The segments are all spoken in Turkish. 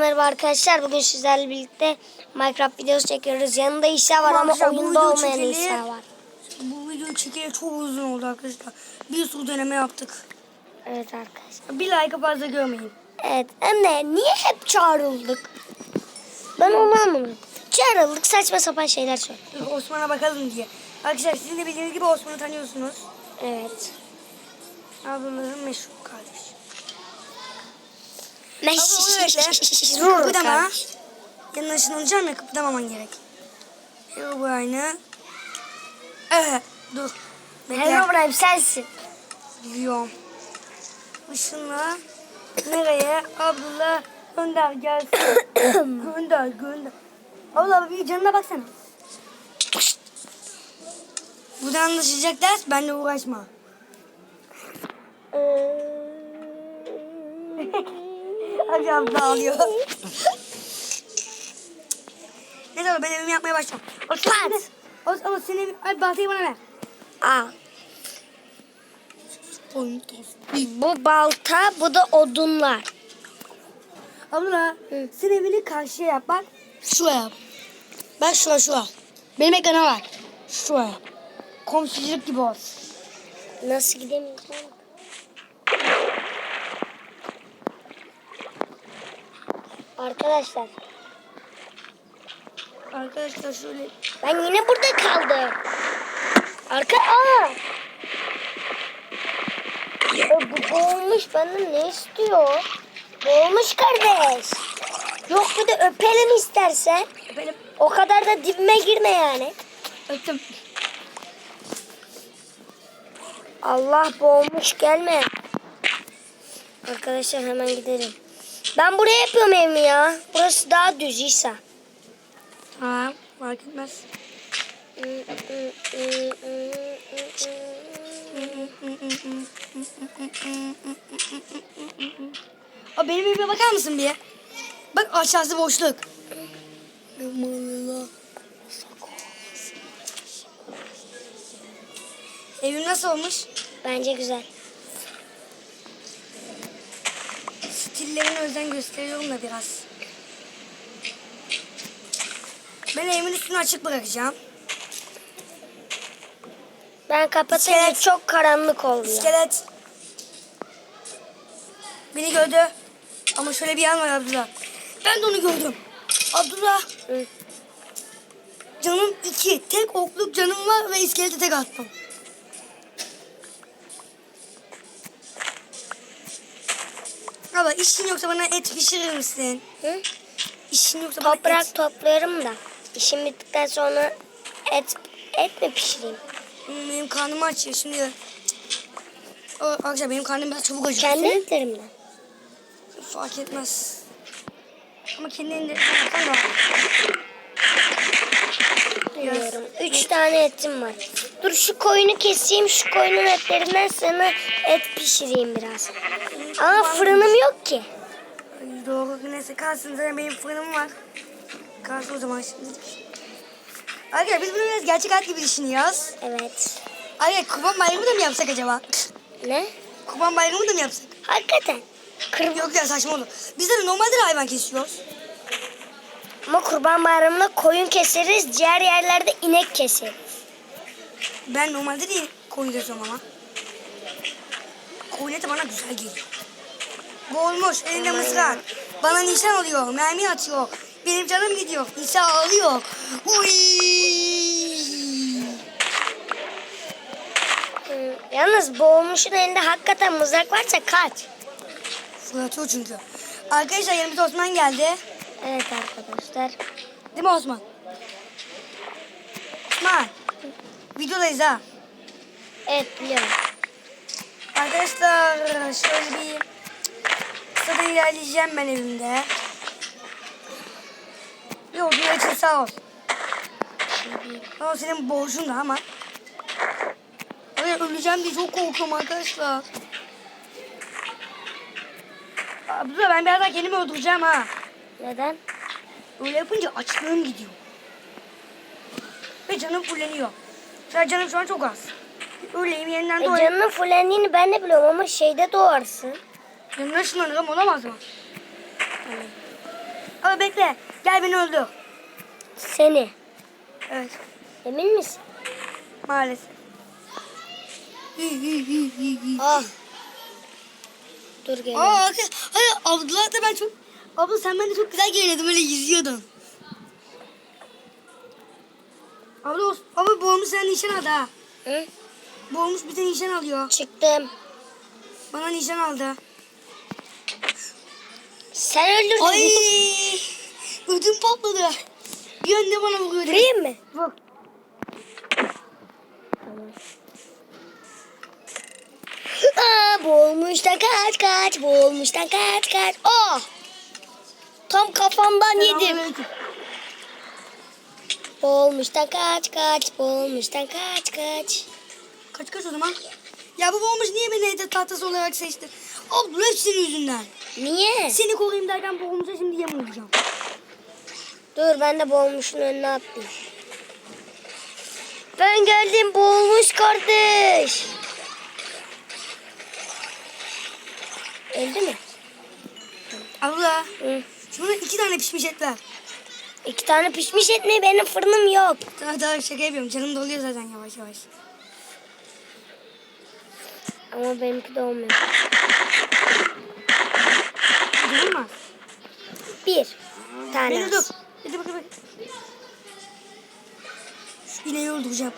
Merhaba arkadaşlar. Bugün sizlerle birlikte Minecraft videosu çekiyoruz. Yanında İsa var ama Arkadaşlar, oyunda olmayan çekeli- İsa var. Bu video çekeli çok uzun oldu arkadaşlar. Bir sürü deneme yaptık. Evet arkadaşlar. Bir like fazla görmeyin. Evet. Anne niye hep çağrıldık? Ben onu anlamadım. Çağrıldık saçma sapan şeyler söyle. Dur, Osman'a bakalım diye. Arkadaşlar sizin de bildiğiniz gibi Osman'ı tanıyorsunuz. Evet. Ablamızın meşhur kardeşi. Meşhur Kıpırdama. kardeş. Yanına ışınlanacağım ya kıpırdamaman gerek. Herobrine. Evet dur. Bekle. Herobrine sensin. Biliyorum. Işınla. Nereye? Abdullah gönder gelsin. gönder gönder. Abla bir canına baksana. Buradan anlaşılacak ders benimle uğraşma. Abla ağlıyor. Neyse abla ben evimi yapmaya başlıyorum. O Pat. O, o senin ay baltayı bana ver. Aa, bu balta bu da odunlar. Abla Hı. sen evini karşıya yap bak. Şuraya yap. Bak şuraya şuraya. Benim ekrana bak. Şuraya. Komşuculuk gibi olsun. Nasıl gidemeyeceğim? Arkadaşlar Arkadaşlar şöyle. ben yine burada kaldım. Arka aa. E, bu boğulmuş benden ne istiyor? Boğulmuş kardeş. Yok bir de öpelim istersen. Benim O kadar da dibime girme yani. öptüm. Allah boğulmuş gelme. Arkadaşlar hemen gidelim. Ben buraya yapıyorum evimi ya. Burası daha düz İsa. Ha fark etmez. O benim evime bakar mısın bir? Bak aşağısı boşluk. Evim nasıl olmuş? Bence güzel. Stillerine özen gösteriyorum da biraz. Ben evimin üstünü açık bırakacağım. Ben kapatınca İskelet. çok karanlık oluyor. İskelet. Beni gördü. Ama şöyle bir yan var Abdullah. Ben de onu gördüm. Abdullah Hı. canım iki. Tek okluk canım var ve iskelete tek attım. Abla işin yoksa bana et pişirir misin? Hı? İşin yoksa bana Toprak et. topluyorum da. İşim bittikten sonra et et mi pişireyim? Hmm, Benim karnım aç ya şimdi. O, arkadaşlar benim karnım biraz çabuk acıktı. Kendi etlerimden. Fark etmez. Ama kendi elinde da. Bilmiyorum. Üç tane etim var. Dur şu koyunu keseyim. Şu koyunun etlerinden sana et pişireyim biraz. Ama fırınım yok ki. Ay, Doğru neyse kalsın zaten benim fırınım var. Kalsın o zaman şimdi. Arkadaşlar biz bunu biraz gerçek hayat gibi düşünüyoruz. Evet. Arkadaşlar kurban bayramı da mı yapsak acaba? Ne? Kurban bayramı da mı yapsak? Hakikaten. Kır Yok ya saçma olur. Biz de normalde de hayvan kesiyoruz. Ama kurban bayramında koyun keseriz. Diğer yerlerde inek keseriz. Ben normalde de koyun kesiyorum ama. Koyun eti bana güzel geliyor. Bu olmuş elinde mızrak. Bana nişan alıyor, mermi atıyor. Benim canım gidiyor. İsa ağlıyor. Uy. Hı, Yalnız boğulmuşun elinde hakikaten mızrak varsa kaç. Fırlatıyor çünkü. Arkadaşlar yanımıza Osman geldi. Evet arkadaşlar. Değil mi Osman? Osman. Videodayız ha. Evet biliyorum. Arkadaşlar şöyle bir kısa da ilerleyeceğim ben evimde. Yolculuğu için sağ ol. Ama senin borcun da ama. Ay öleceğim diye çok korkuyorum arkadaşlar. Abdullah ben birazdan kendimi öldüreceğim ha. Neden? Öyle yapınca açlığım gidiyor. Ve canım fulleniyor. Mesela canım şu an çok az. Öyleyim yeniden E doğayım. canının fullendiğini ben de biliyorum ama şeyde doğarsın. Yanına ışınlanırım olamaz mı? bekle. Gel beni öldür. Seni. Evet. Emin misin? Maalesef. Ah. Dur gel. Aa, hayır, Abdullah da ben çok... Abla sen bende çok güzel görünüyordun böyle yüzüyordun. Abla, abla boğulmuş sen nişan aldı ha. Hı? Boğulmuş bir de nişan alıyor. Çıktım. Bana nişan aldı. Sen öldürdün. Ay! Ödüm patladı. Bir anda bana vuruyor. Vurayım mı? Vur. Aa, boğulmuştan kaç kaç. Boğulmuştan kaç kaç. Oh. Tam kafamdan yedim. Boğulmuştan kaç kaç. Boğulmuştan kaç kaç. Kaç kaç o zaman? Ya bu boğulmuş niye beni hedef tahtası olarak seçti? Abdullah hep senin yüzünden. Niye? Seni koruyayım derken boğulmuşa şimdi yem olacağım. Dur ben de boğulmuşun önüne atlayayım. Ben geldim boğulmuş kardeş. Öldü mü? Abla Hı. şuna iki tane pişmiş et ver. İki tane pişmiş et mi? Benim fırınım yok. Daha daha şaka yapıyorum. Canım doluyor zaten yavaş yavaş. Ama benimki de olmuyor. Bir tane Beni dur. az. Hadi bak bak. Şu ineği öldüreceğim.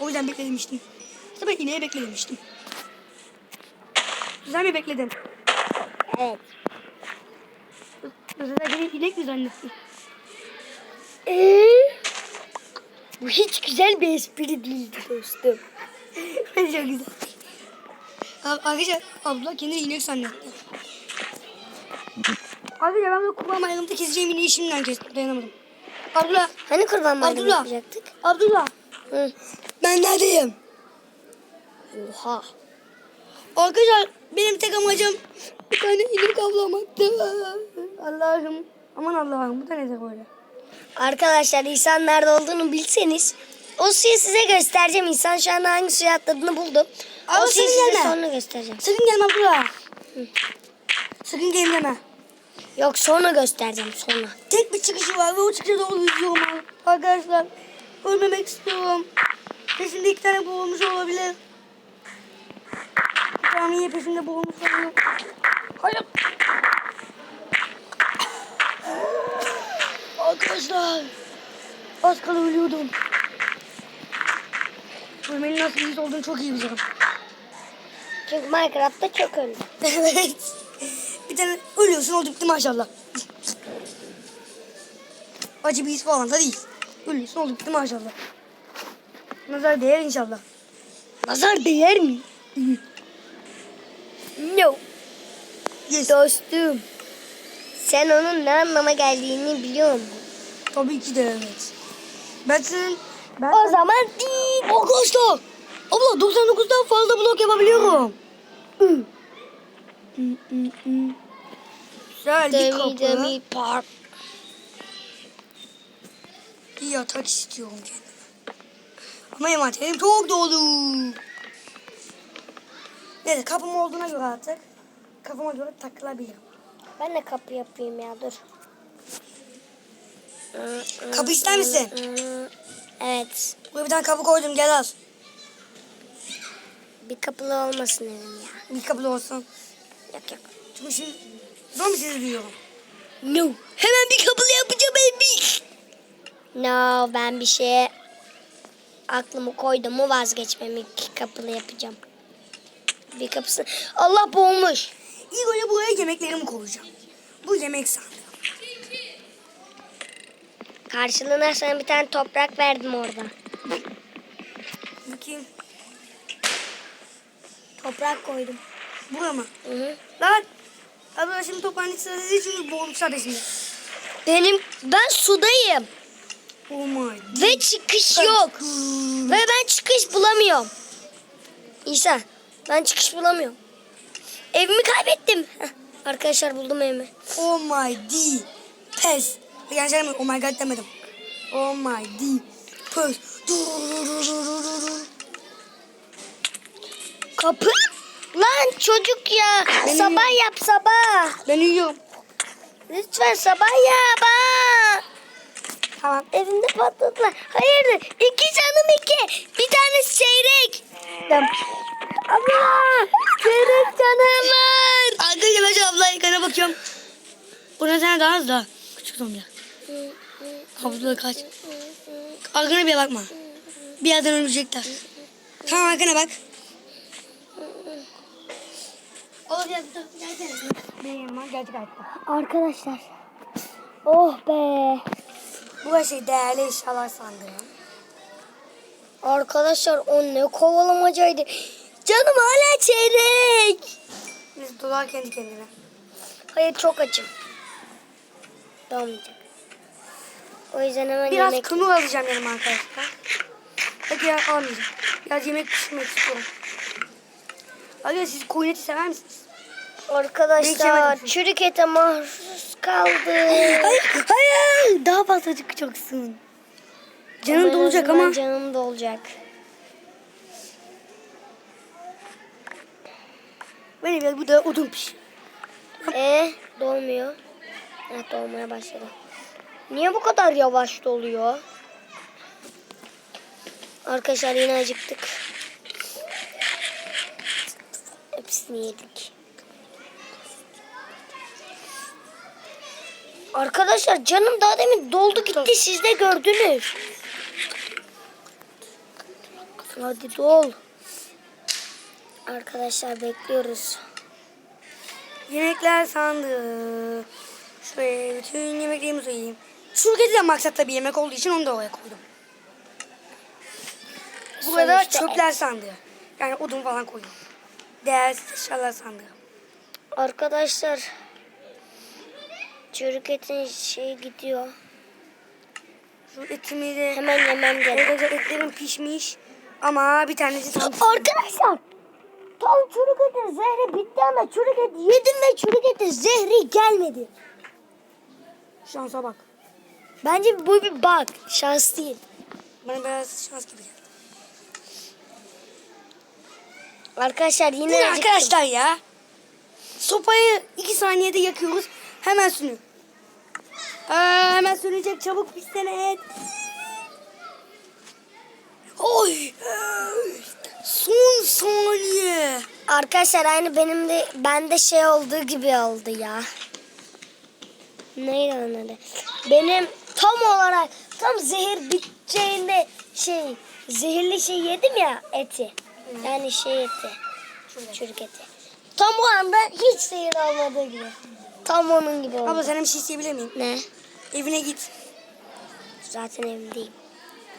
O yüzden beklemiştim. İşte ben ineği beklemiştim. Güzel mi bekledin? Evet. Özellikle beni inek mi zannettin? Ee, bu hiç güzel bir espri değildi dostum. Bence çok güzel. Abi, arkadaşlar abla kendini inek zannetti. Arkadaşlar ben böyle kurban bayramında keseceğim ineği şimdiden kestim. Dayanamadım. Abdullah. Hani kurban bayramı Abdullah. yapacaktık? Abdullah. Hı. Ben neredeyim? Oha. Arkadaşlar benim tek amacım bir tane inek avlamaktı. Allah'ım. Aman Allah'ım bu da nedir böyle? Arkadaşlar İhsan nerede olduğunu bilseniz o suyu size göstereceğim. İhsan şu anda hangi suya atladığını buldum. Ama o suyu size gelme. sonra göstereceğim. Sakın gelme Abdullah. Sakın gelme. Yok sonra göstereceğim sonra. Tek bir çıkışı var ve o çıkışa doğru yüzüyorum arkadaşlar. Ölmemek istiyorum. Peşinde iki tane boğulmuş olabilir. Bir tane niye peşinde boğulmuş olabilir. Hayır. Arkadaşlar. Az kala ölüyordum. Ölmenin nasıl bir olduğunu çok iyi biliyorum. Çünkü Minecraft'ta çok öldü. evet. Tane ölüyorsun oldu bitti maşallah. Acı bir his falan da değil. Ölüyorsun oldu bitti maşallah. Nazar değer inşallah. Nazar değer mi? no. Yes. Dostum. Sen onun ne anlama geldiğini biliyor musun? Tabii ki de evet. Ben senin... Ben O zaman değil. Arkadaşlar. Abla 99'dan fazla blok yapabiliyorum. Güzel bir kapı. park. Bir yatak istiyorum kendime. Ama envanterim çok dolu. Neyse kapım olduğuna göre artık kafama göre takılabilirim. Ben de kapı yapayım ya dur. Kapı ister misin? Evet. Buraya bir tane kapı koydum gel al. Bir kapılı olmasın evim ya. Bir kapılı olsun. Yok yok. Çünkü şimdi zombi duyuyorum. No. Hemen bir kapılı yapacağım baby. No ben bir şeye aklımı koydum mu vazgeçmem. İki kapılı yapacağım. Bir kapısı. Allah boğulmuş. İlk önce buraya yemeklerimi koyacağım. Bu yemek sandığı. Karşılığına sana bir tane toprak verdim orada. Bakayım. Toprak koydum. Buraya mı? Hı hı. Lan. Abla şimdi toprağın değil çünkü boğulmuşlar şimdi. Benim ben sudayım Oh my. ve çıkış yok. Ve ben çıkış bulamıyorum. İsa ben çıkış bulamıyorum. Evimi kaybettim. Heh, arkadaşlar buldum evimi. Oh my D. Pes. Şey oh my god demedim. Oh my D. Pes. Kapı? Lan çocuk ya. Benim- Sabah yap sabah. Ben uyuyorum. Lütfen sabah ya bak. Tamam. Evimde patladılar. Hayırdır? İki canım iki. Bir tanesi çeyrek. Tamam. Ama çeyrek canım var. Arkadaşlar ben abla ekrana bakıyorum. Buna sana daha az da. Küçük zombi. Abla kaç. Arkana bir bakma. Bir yerden ölecekler. Tamam arkana bak. Benim gerçek hayatta. Arkadaşlar. Oh be. Bu da şey değerli eşyalar sandığı. Arkadaşlar o ne kovalamacaydı. Canım hala çeyrek. Biz dolar kendi kendine. Hayır çok açım. Doğmayacak. O yüzden hemen Biraz yemek... kımıl alacağım yanıma arkadaşlar. Peki ya almayacağım. Biraz yemek pişirmek istiyorum. Arkadaşlar siz koyun eti sever misiniz? Arkadaşlar çürük ete maruz kaldı. Hayır, hayır. Daha fazla çıkacaksın. Canın dolacak ama. Canım dolacak. Benim ya bu da odun piş. E dolmuyor. Evet dolmaya başladı. Niye bu kadar yavaş doluyor? Arkadaşlar yine acıktık. Hepsini yedik. Arkadaşlar canım daha demin doldu gitti siz de gördünüz. Hadi dol. Arkadaşlar bekliyoruz. Yemekler sandığı. Şöyle bütün yemeklerimi söyleyeyim. Şurada de maksatla bir yemek olduğu için onu da oraya koydum. Burada Sonuçta çöpler sandığı. Yani odun falan koydum. Değersiz eşyalar sandığı. Arkadaşlar çürük etin şey gidiyor. Şu etimi de... Hemen yemem gerek. Etlerim pişmiş. Ama bir tanesi tam Arkadaşlar tam çürük etin zehri bitti ama çürük et yedim ve çürük etin zehri gelmedi. şansa bak. Bence bu bir bug. Şans değil. Bana biraz şans gibi geldi. Arkadaşlar yine acıktım. arkadaşlar ya. Sopayı iki saniyede yakıyoruz. Hemen sünüyor. Aa, hemen sönecek çabuk pişsene et. Oy. Son saniye. Arkadaşlar aynı benim de bende şey olduğu gibi oldu ya. Neydi onun adı? Benim tam olarak tam zehir biteceğinde şey zehirli şey yedim ya eti. Yani şey eti. Çürük eti. Tam o anda hiç zehir olmadığı gibi. Tam onun gibi oldu. Abla sana bir şey isteyebilir miyim? Ne? Evine git. Zaten evimdeyim.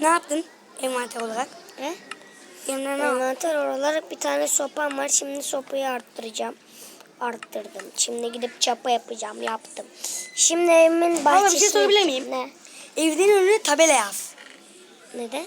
Ne yaptın envanter olarak? He? Evine ne? Envanter olarak bir tane sopam var. Şimdi sopayı arttıracağım. Arttırdım. Şimdi gidip çapa yapacağım. Yaptım. Şimdi evimin bahçesine... bir şey sorabilir miyim? Ne? Evlerin önüne tabela yaz. Neden?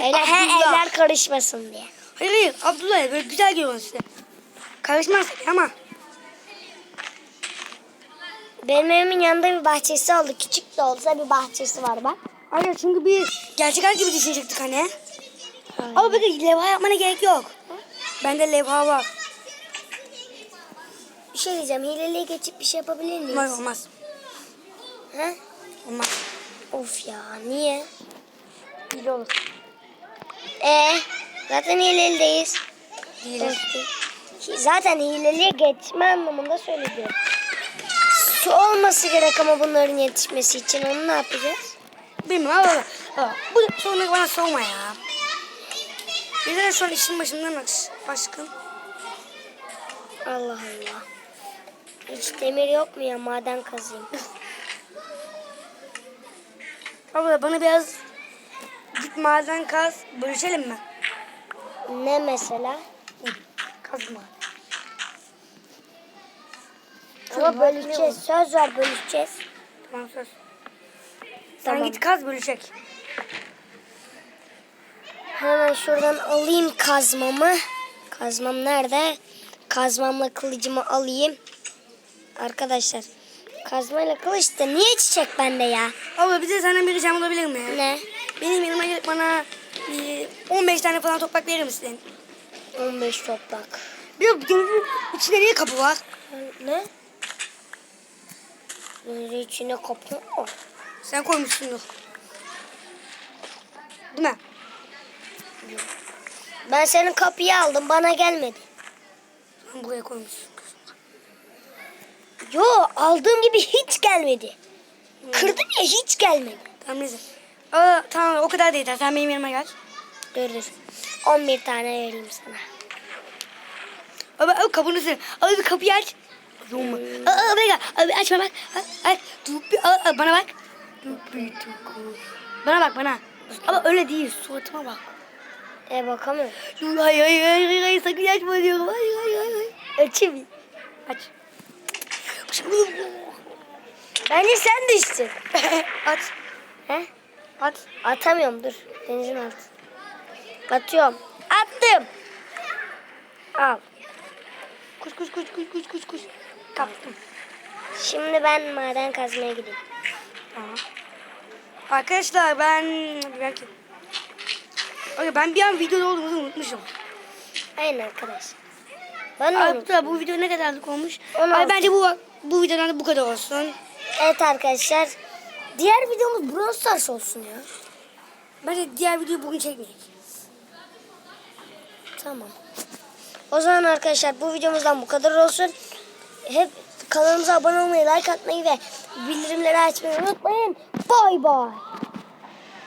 Evler, Abdullah. evler karışmasın diye. Hayır hayır Abdullah böyle güzel görüyorsun işte. Karışmaz ama. Benim evimin yanında bir bahçesi oldu. Küçük de olsa bir bahçesi var bak. Hayır çünkü bir gerçek hayat gibi düşünecektik hani. Ama bakın levha yapmana gerek yok. Bende levha var. Bir şey diyeceğim. Hileliğe geçip bir şey yapabilir miyiz? Olmaz olmaz. He? Olmaz. Of ya niye? Hile olur. Ee, zaten hilelideyiz. Hile. Zaten hileliğe geçme anlamında söyledi. Su olması gerek ama bunların yetişmesi için onu ne yapacağız? Allah Allah. Bu sorunu bana sorma ya. Bir de şu an işin başından. Aşkım. Allah Allah. Hiç demir yok mu ya maden kazayım. Abla bana biraz git maden kaz. Bölüşelim mi? Ne mesela? Kazma. Ama bölüşeceğiz. Söz ver bölüşeceğiz. Tamam söz. Sen Tamam. git kaz bölüşek. Hemen şuradan alayım kazmamı. Kazmam nerede? Kazmamla kılıcımı alayım. Arkadaşlar kazmayla kılıç da niye çiçek bende ya? Abla bir de senden bir ricam olabilir mi? Ne? Benim yanıma gelip bana bir 15 tane falan toprak verir misin? 15 toprak. Bir gönlün içinde niye kapı var? Ne? Böyle içine kapı mı? Sen koymuşsundur. Değil mi? Ben senin kapıyı aldım bana gelmedi. Sen buraya koymuşsun. Yo aldığım gibi hiç gelmedi. Kırdım ya hiç gelmedi. Tamam neyse. Aa, tamam o kadar da yeter. Sen benim yanıma gel. Dur dur. 11 tane vereyim sana. Abi, abi kapını sil. Abi bir kapıyı aç. Yok Aa, abi. Abi açma bak. Bir, aa, bana bak. Bana bak bana. Ama öyle değil. Suratıma bak. E bakamıyorum. Hayır hayır hayır hayır, sakın açma diyorum. Hayır hayır hayır. Açayım. Aç. Bence sen düştün. Aç. He? At. Atamıyorum dur. Denizin altı. Atıyorum. Attım. Al. Kuş kuş kuş kuş kuş kuş kuş. Kaptım. Şimdi ben maden kazmaya gideyim. Tamam. Arkadaşlar ben belki Aga ben bir an videoda olduğumuzu unutmuşum. Aynen arkadaş. Ben. Arkadaşlar bu video ne kadarlık olmuş? Ay bence bu bu videodan da bu kadar olsun. Evet arkadaşlar. Diğer videomuz Brawl Stars olsun ya. Bence diğer videoyu bugün çekmeyecek. Tamam. O zaman arkadaşlar bu videomuzdan bu kadar olsun. Hep kanalımıza abone olmayı, like atmayı ve bildirimleri açmayı unutmayın. Bay bay.